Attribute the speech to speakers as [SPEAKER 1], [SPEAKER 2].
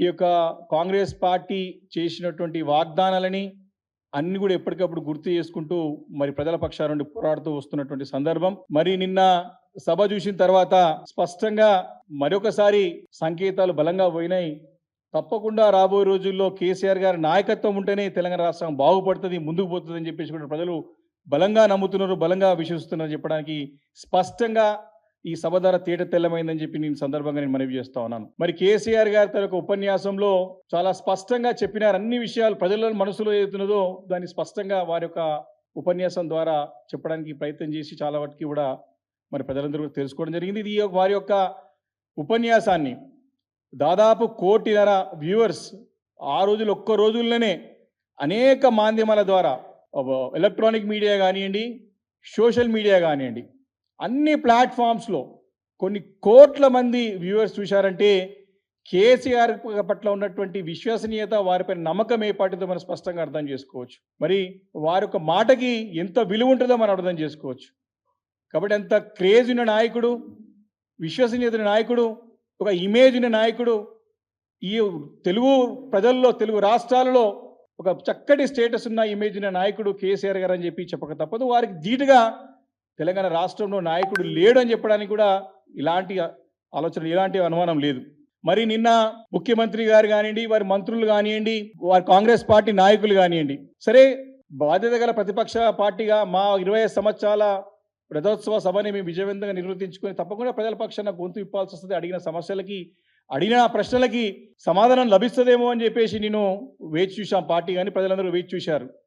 [SPEAKER 1] ఈ యొక్క కాంగ్రెస్ పార్టీ చేసినటువంటి వాగ్దానాలని అన్ని కూడా ఎప్పటికప్పుడు గుర్తు చేసుకుంటూ మరి ప్రజల పక్షాల నుండి పోరాడుతూ వస్తున్నటువంటి సందర్భం. మరి నిన్న సభ చూసిన తర్వాత స్పష్టంగా మరొకసారి సంకేతాలు బలంగా పోయినాయి. తప్పకుండా రాబోయే రోజుల్లో కేసీఆర్ గారి నాయకత్వం ఉంటేనే తెలంగాణ రాష్ట్రం బాగుపడుతుంది ముందుకు పోతుంది అని చెప్పేసి కూడా ప్రజలు బలంగా నమ్ముతున్నారు బలంగా విశ్వసిస్తున్నారు చెప్పడానికి స్పష్టంగా ఈ సభ ధర తేట తెల్లమైందని చెప్పి నేను సందర్భంగా నేను మనవి చేస్తా ఉన్నాను. మరి కేసీఆర్ గారి తన ఉపన్యాసంలో చాలా స్పష్టంగా చెప్పినారు అన్ని విషయాలు ప్రజల మనసులో ఏదైతున్నదో దాన్ని స్పష్టంగా వారి యొక్క ఉపన్యాసం ద్వారా చెప్పడానికి ప్రయత్నం చేసి చాలా వాటికి కూడా మరి ప్రజలందరూ తెలుసుకోవడం జరిగింది. ఇది వారి యొక్క ఉపన్యాసాన్ని దాదాపు కోటిన్నర వ్యూవర్స్ ఆ రోజులు ఒక్క రోజుల్లోనే అనేక మాధ్యమాల ద్వారా ఎలక్ట్రానిక్ మీడియా కానివ్వండి సోషల్ మీడియా కానివ్వండి అన్ని ప్లాట్ఫామ్స్లో కొన్ని కోట్ల మంది వ్యూవర్స్ చూశారంటే కేసీఆర్ పట్ల ఉన్నటువంటి విశ్వసనీయత వారిపై నమ్మకం ఏ మనం స్పష్టంగా అర్థం చేసుకోవచ్చు. మరి వారి యొక్క మాటకి ఎంత విలువ ఉంటుందో మనం అర్థం చేసుకోవచ్చు. కాబట్టి అంత క్రేజ్ ఉన్న నాయకుడు విశ్వసనీయత నాయకుడు ఒక ఇమేజ్ ఉన్న నాయకుడు ఈ తెలుగు ప్రజల్లో తెలుగు రాష్ట్రాలలో ఒక చక్కటి స్టేటస్ ఉన్న ఇమేజ్ ఉన్న నాయకుడు కేసీఆర్ గారు అని చెప్పి చెప్పక తప్పదు. వారికి ధీటుగా తెలంగాణ రాష్ట్రంలో నాయకుడు లేడు అని చెప్పడానికి కూడా ఇలాంటి ఆలోచన ఇలాంటి అనుమానం లేదు. మరి నిన్న ముఖ్యమంత్రి గారు కానివ్వండి వారి మంత్రులు కానివ్వండి వారి కాంగ్రెస్ పార్టీ నాయకులు కానివ్వండి సరే బాధ్యత గల ప్రతిపక్ష పార్టీగా మా ఇరవై సంవత్సరాల రథోత్సవ సభని మేము విజయవంతంగా నిర్వర్తించుకొని తప్పకుండా ప్రజల పక్షాన గొంతు ఇప్పాల్సి వస్తుంది. అడిగిన సమస్యలకి అడిగిన ప్రశ్నలకి సమాధానం లభిస్తుందేమో అని చెప్పేసి నేను వేచి చూశాం. పార్టీ కానీ ప్రజలందరూ వేచి చూశారు.